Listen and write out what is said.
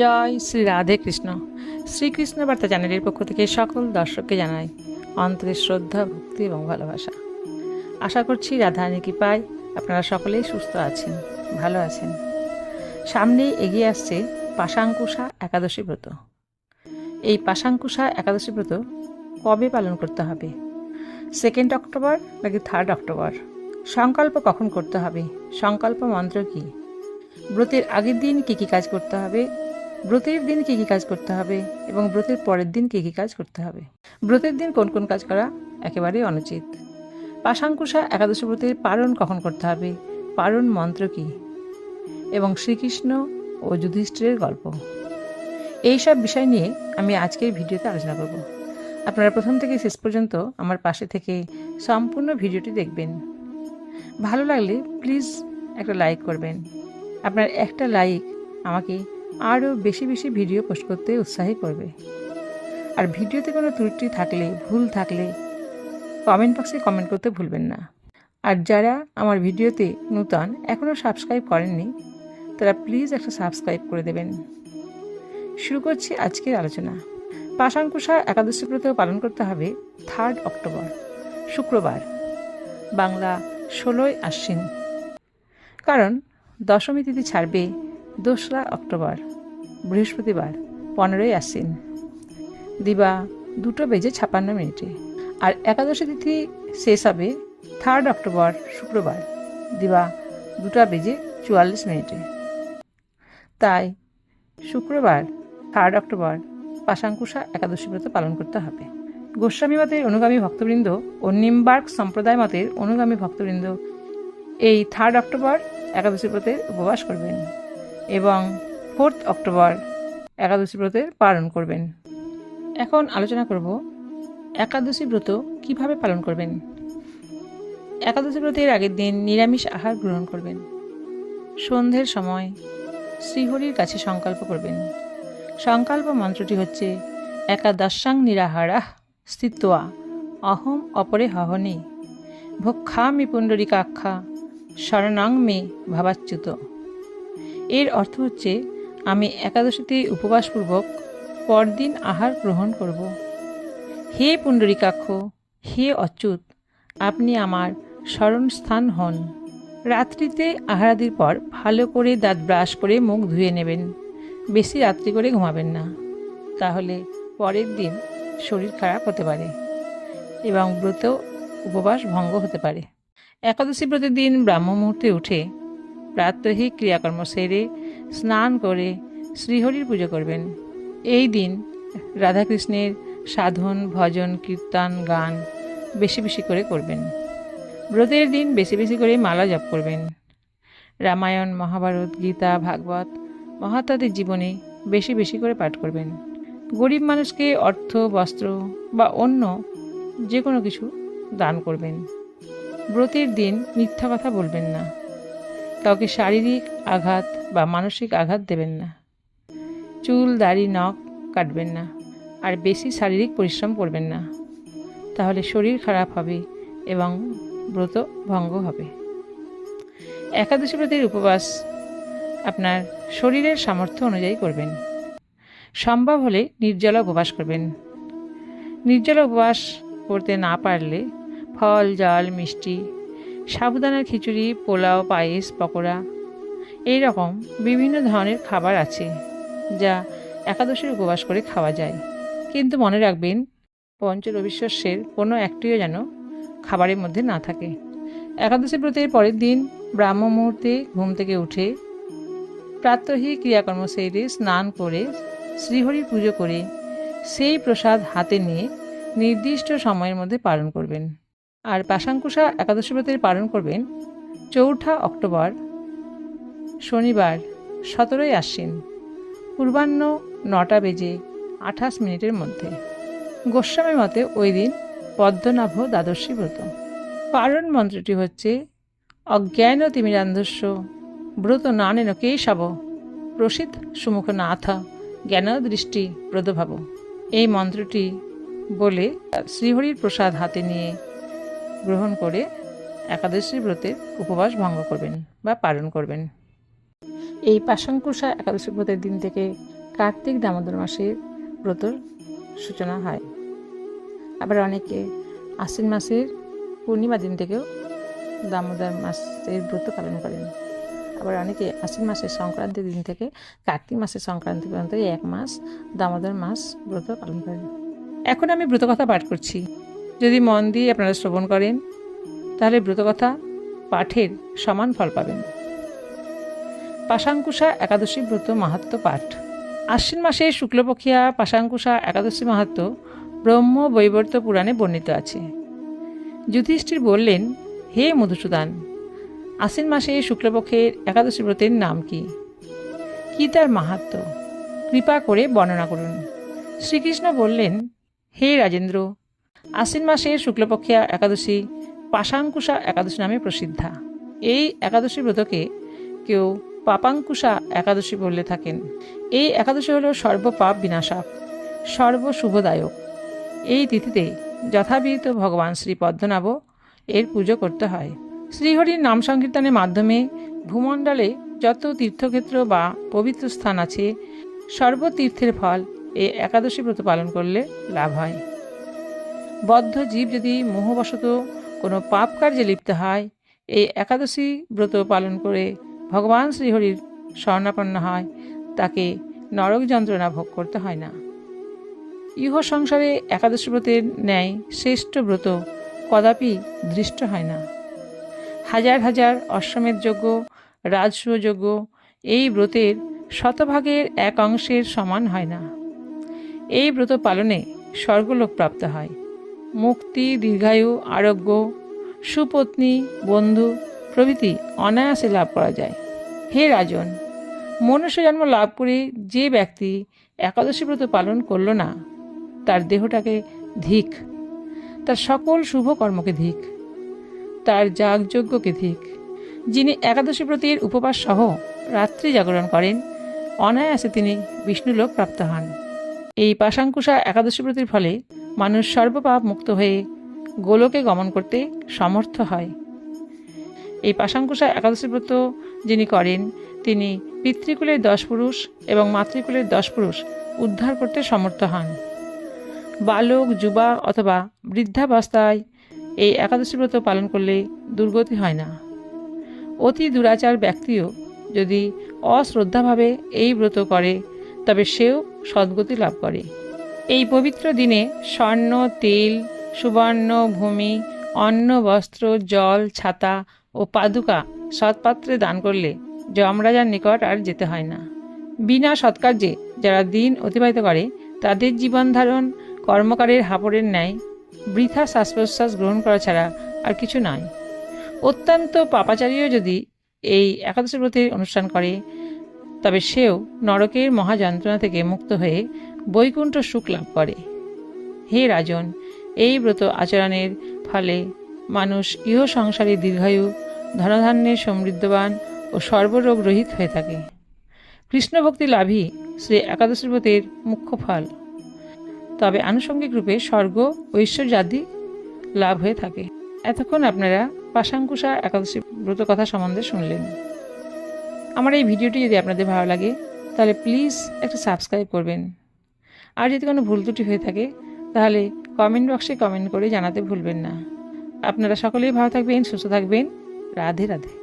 জয় শ্রী রাধে কৃষ্ণ। শ্রীকৃষ্ণ বার্তা চ্যানেলের পক্ষ থেকে সকল দর্শককে জানাই অন্তরের শ্রদ্ধা, ভক্তি এবং ভালোবাসা। আশা করছি রাধারানী কৃপায় আপনারা সকলেই সুস্থ আছেন, ভালো আছেন। সামনে এগিয়ে আসছে পাশাঙ্কুশা একাদশী ব্রত। এই পাশাঙ্কুশা একাদশী ব্রত কবে পালন করতে হবে? সেকেন্ড অক্টোবর নাকি থার্ড অক্টোবর? সংকল্প কখন করতে হবে? সংকল্প মন্ত্র কী? ব্রতের আগের দিন কী কী কাজ করতে হবে? ব্রতের দিন কী কী কাজ করতে হবে এবং ব্রতের পরের দিন কী কী কাজ করতে হবে? ব্রতের দিন কোন কোন কাজ করা একেবারেই অনুচিত। পাশাঙ্কুশা একাদশী ব্রতের পারণ কখন করতে হবে? পারণ মন্ত্র কী? এবং শ্রীকৃষ্ণ ও যুধিষ্ঠিরের গল্প। এই সব বিষয় নিয়ে আমি আজকের ভিডিওতে আলোচনা করব। আপনারা প্রথম থেকে শেষ পর্যন্ত আমার পাশে থেকে সম্পূর্ণ ভিডিওটি দেখবেন। ভালো লাগলে প্লিজ একটা লাইক করবেন। আপনার একটা লাইক আমাকে আরও বেশি বেশি ভিডিও পোস্ট করতে উৎসাহী করবে। আর ভিডিওতে কোনো ত্রুটি থাকলে, ভুল থাকলে কমেন্ট বক্সে কমেন্ট করতে ভুলবেন না। আর যারা আমার ভিডিওতে নূতন, এখনও সাবস্ক্রাইব করেননি, তারা প্লিজ একটা সাবস্ক্রাইব করে দেবেন। শুরু করছি আজকের আলোচনা। পাশাঙ্কুশা একাদশী ব্রত পালন করতে হবে থার্ড অক্টোবর শুক্রবার, বাংলা ষোলোই আশ্বিন। কারণ দশমী তিথি ছাড়বে দোসরা অক্টোবর, বৃহস্পতিবার, পনেরোই আশ্বিন। দিবা, দুটো বেজে ছাপান্ন মিনিটে। আর একাদশী তিথি শেষ হবে থার্ড অক্টোবর, শুক্রবার। দিবা, দুটা বেজে চুয়াল্লিশ মিনিটে। তাই শুক্রবার থার্ড অক্টোবর, পাশাঙ্কুশা একাদশী ব্রত পালন করতে হবে। গোস্বামী মতের অনুগামী ভক্তবৃন্দ ও নিমবার্গ সম্প্রদায় মতের অনুগামী ভক্তবৃন্দ এই থার্ড অক্টোবর একাদশী ব্রতের উপবাস করবেন। এবং ফোর্থ অক্টোবর একাদশী ব্রতের পালন করবেন। এখন আলোচনা করব একাদশী ব্রত কীভাবে পালন করবেন। একাদশী ব্রতের আগের দিন নিরামিষ আহার গ্রহণ করবেন। সন্ধ্যের সময় শ্রীহরির কাছে সংকল্প করবেন। সংকল্প মন্ত্রটি হচ্ছে, একাদশাং নিরাহারাহ স্থিত্বা অহম অপরে হহনে ভক্ষামি পুণ্ডরিকাক্ষা, শরণাং মে ভাবাচ্যুত। এর অর্থ হচ্ছে, আমি একাদশীতে উপবাসপূর্বক পরদিন আহার গ্রহণ করব। হে পুণ্ডরিকাক্ষ, হে অচ্যুত, আপনি আমার স্মরণস্থান হন। রাত্রিতে আহারাদির পর ভালো করে দাঁত ব্রাশ করে মুখ ধুয়ে নেবেন। বেশি রাত্রি করে ঘুমাবেন না। তাহলে পরের দিন শরীর খারাপ হতে পারে এবং ব্রত, উপবাস ভঙ্গ হতে পারে। একাদশী ব্রতের দিন ব্রাহ্ম মুহূর্তে উঠে প্রাত্যহিক ক্রিয়াকর্ম সেরে স্নান করে শ্রীহরির পুজো করবেন। এই দিন রাধাকৃষ্ণের সাধন, ভজন, কীর্তন, গান বেশি বেশি করে করবেন। ব্রতের দিন বেশি বেশি করে মালা জপ করবেন। রামায়ণ, মহাভারত, গীতা, ভাগবত, মহাত্মাদের জীবনে বেশি বেশি করে পাঠ করবেন। গরিব মানুষকে অর্থ, বস্ত্র বা অন্য যে কোনো কিছু দান করবেন। ব্রতের দিন মিথ্যা কথা বলবেন না। কাউকে শারীরিক আঘাত বা মানসিক আঘাত দেবেন না। চুল, দাড়ি, নখ কাটবেন না আর বেশি শারীরিক পরিশ্রম করবেন না। তাহলে শরীর খারাপ হবে এবং ব্রত ভঙ্গ হবে। একাদশী ব্রতের উপবাস আপনার শরীরের সামর্থ্য অনুযায়ী করবেন। সম্ভব হলে নির্জলা উপবাস করবেন। নির্জলা উপবাস করতে না পারলে ফল, জল, মিষ্টি সাবুদানার খিচুড়ি, পোলাও, পায়েস, পকোড়া। এই রকম বিভিন্ন ধরনের খাবার আছে যা একাদশীর উপবাস করে খাওয়া যায়। কিন্তু মনে রাখবেন পঞ্চ রবিশস্যের কোনো একটিও যেন খাবারের মধ্যে না থাকে। একাদশী ব্রতের পরের দিন ব্রাহ্ম মুহূর্তে ঘুম থেকে উঠে প্রাত্যহিক ক্রিয়াকর্ম সেরে স্নান করে শ্রীহরি পুজো করে সেই প্রসাদ হাতে নিয়ে নির্দিষ্ট সময়ের মধ্যে পালন করবেন। আর পাশাঙ্কুশা একাদশী ব্রতের পালন করবেন চৌঠা অক্টোবর, শনিবার, সতেরোই আশ্বিন, পূর্বাহ্ন নটা বেজে আঠাশ মিনিটের মধ্যে। গোস্বামী মতে ওই দিন পদ্মনাভ দ্বাদশী ব্রত। পালন মন্ত্রটি হচ্ছে অজ্ঞান তিমিরান্ধস্য, ব্রত নানেন কেশব প্রসিদ্ধ সুমুখ নাথ, জ্ঞান দৃষ্টি ব্রতভাব এই মন্ত্রটি বলে শ্রীহরির প্রসাদ হাতে নিয়ে গ্রহণ করে একাদশী ব্রতের উপবাস ভঙ্গ করবেন বা পালন করবেন। এই পাশাঙ্কুশা একাদশী ব্রতের দিন থেকে কার্তিক দামোদর মাসের ব্রতর সূচনা হয়। আবার অনেকে আশ্বিন মাসের পূর্ণিমা দিন থেকেও দামোদর মাসের ব্রত পালন করেন। আবার অনেকে আশ্বিন মাসের সংক্রান্তির দিন থেকে কার্তিক মাসের সংক্রান্তি পর্যন্ত এক মাস দামোদর মাস ব্রত পালন করেন। এখন আমি ব্রত কথা পাঠ করছি। যদি মন দিয়ে আপনারা শ্রবণ করেন, তাহলে ব্রতকথা পাঠের সমান ফল পাবেন। পাশাঙ্কুশা একাদশী ব্রত মাহাত্ম পাঠ। আশ্বিন মাসে শুক্লপক্ষিয়া পাশাঙ্কুশা একাদশী মাহাত্ম ব্রহ্ম বৈবর্ত পুরাণে বর্ণিত আছে। যুধিষ্ঠির বললেন, হে মধুসূদন, আশ্বিন মাসে শুক্লপক্ষের একাদশী ব্রতের নাম কি? কি তার মাহাত্ম কৃপা করে বর্ণনা করুন। শ্রীকৃষ্ণ বললেন, হে রাজেন্দ্র আশ্বিন মাসের শুক্লপক্ষিয়া একাদশী, পাশাঙ্কুশা একাদশী নামে প্রসিদ্ধা। এই একাদশী ব্রতকে কেউ পাপাঙ্কুশা একাদশী বললে থাকেন। এই একাদশী হল সর্বপাপ বিনাশক, সর্বশুভদায়ক। এই তিথিতে যথাবিহিত ভগবান শ্রী পদ্মনাভ এর পুজো করতে হয়। শ্রীহরির নাম সংকীর্তনের মাধ্যমে ভূমণ্ডলে যত তীর্থক্ষেত্র বা পবিত্র স্থান আছে, সর্বতীর্থের ফল এই একাদশী ব্রত পালন করলে লাভ হয়। বদ্ধ জীব যদি মোহবশত কোনো পাপ কার্যে লিপ্ত হয়, এই একাদশী ব্রত পালন করে ভগবান শ্রীহরির স্বর্ণাপন্ন হয়, তাকে নরক যন্ত্রণা ভোগ করতে হয় না। ইহ সংসারে একাদশী ব্রতের ন্যায় শ্রেষ্ঠ ব্রত কদাপি দৃষ্ট হয় না। হাজার হাজার অশ্বমেধ যজ্ঞ, রাজসূয় যজ্ঞ, এই ব্রতের শতভাগের এক অংশের সমান হয় না। এই ব্রত পালনে স্বর্গলোক প্রাপ্ত হয়। মুক্তি, দীর্ঘায়ু, আরোগ্য, সুপত্নী, বন্ধু প্রভৃতি অনায়াসে লাভ করা যায়। হে রাজন, মনুষ্য জন্ম লাভ করে যে ব্যক্তি একাদশী ব্রত পালন করল না, তার দেহটাকে ধিক, তার সকল শুভ কর্মকে ধিক, তার যাগযজ্ঞকে ধিক, যিনি একাদশী ব্রতের উপবাস সহ রাত্রি জাগরণ করেন, অনায়াসে তিনি বিষ্ণুলোক প্রাপ্ত হন। এই পাশাঙ্কুশা একাদশী ব্রতের ফলে মানুষ সর্বপাপ মুক্ত হয়ে গোলকে গমন করতে সমর্থ হয়। এই পাশাঙ্কুশা একাদশী ব্রত যিনি করেন, তিনি পিতৃকুলের দশ পুরুষ এবং মাতৃকুলের দশ পুরুষ উদ্ধার করতে সমর্থ হন। বালক, যুবা অথবা বৃদ্ধাবস্থায় এই একাদশী ব্রত পালন করলে দুর্গতি হয় না। অতি দুরাচার ব্যক্তিও যদি অশ্রদ্ধাভাবে এই ব্রত করে, তবে সেও সদ্গতি লাভ করে। এই পবিত্র দিনে স্বর্ণ, তেল, সুবর্ণ ভূমি, অন্ন, বস্ত্র, জল, ছাতা ও পাদুকা সৎপাত্রে দান করলে যমরাজার নিকট আর যেতে হয় না। বিনা সৎকার্যে যারা দিন অতিবাহিত করে, তাদের জীবন ধারণ, কর্মকারের হাপড়ের ন্যায়, বৃথা শ্বাস প্রশ্বাস গ্রহণ করা ছাড়া আর কিছু নয়। অত্যন্ত পাপাচারীও যদি এই একাদশী ব্রতের অনুষ্ঠান করে, তবে সেও নরকের মহাযন্ত্রণা থেকে মুক্ত হয়ে বৈকুণ্ঠ সুখ লাভ করে। হে রাজন, এই ব্রত আচরণের ফলে মানুষ ইহ সংসারে দীর্ঘায়ু ধনধান্যের সমৃদ্ধবান ও সর্বরোগ রহিত হয়ে থাকে। কৃষ্ণভক্তি লাভই শ্রী একাদশী ব্রতের মুখ্য ফল। তবে আনুষঙ্গিক রূপে স্বর্গ, ঐশ্বর্যাদি লাভ হয়ে থাকে। এতক্ষণ আপনারা পাশাঙ্কুশা একাদশী ব্রত কথা সম্বন্ধে শুনলেন। আমার এই ভিডিওটি যদি আপনাদের ভালো লাগে, তাহলে প্লিজ একটা সাবস্ক্রাইব করবেন। আর যদি কোনো ভুল ত্রুটি হয়ে থাকে, তাহলে কমেন্ট বক্সে কমেন্ট করে জানাতে ভুলবেন না। আপনারা সকলেই ভালো থাকবেন, সুস্থ থাকবেন। রাধে রাধে।